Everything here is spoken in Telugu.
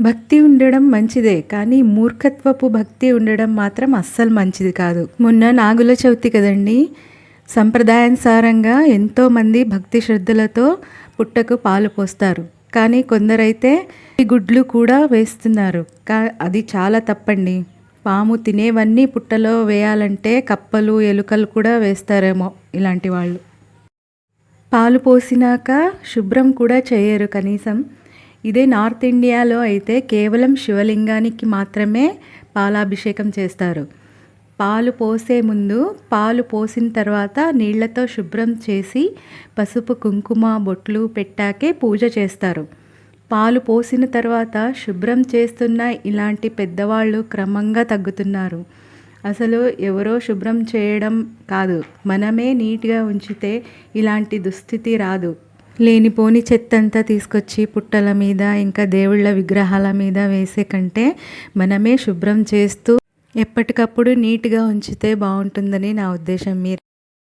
భక్తి ఉండడం మంచిదే కానీ మూర్ఖత్వపు భక్తి ఉండడం మాత్రం అస్సలు మంచిది కాదు. మొన్న నాగుల చవితి కదండి సంప్రదాయానుసారంగా ఎంతోమంది భక్తి శ్రద్ధలతో పుట్టకు పాలు పోస్తారు. కానీ కొందరైతే ఈ గుడ్లు కూడా వేస్తున్నారు. కా అది చాలా తప్పండి. పాము తినేవన్నీ పుట్టలో వేయాలంటే కప్పలు ఎలుకలు కూడా వేస్తారేమో ఇలాంటి వాళ్ళు. పాలు పోసినాక శుభ్రం కూడా చేయరు కనీసం. ఇదే నార్త్ ఇండియాలో అయితే కేవలం శివలింగానికి మాత్రమే పాలాభిషేకం చేస్తారు. పాలు పోసే ముందు పాలు పోసిన తర్వాత నీళ్ళతో శుభ్రం చేసి పసుపు కుంకుమ బొట్లు పెట్టాకే పూజ చేస్తారు. పాలు పోసిన తర్వాత శుభ్రం చేస్తున్న ఇలాంటి పెద్దవాళ్ళు క్రమంగా తగ్గుతున్నారు. అసలు ఎవరో శుభ్రం చేయడం కాదు. మనమే నీట్గా ఉంచితే ఇలాంటి దుస్థితి రాదు. లేనిపోని చెత్తంతా తీసుకొచ్చి పుట్టల మీద ఇంకా దేవుళ్ళ విగ్రహాల మీద వేసే కంటే మనమే శుభ్రం చేస్తూ ఎప్పటికప్పుడు నీట్గా ఉంచితే బాగుంటుందని నా ఉద్దేశం. మీరు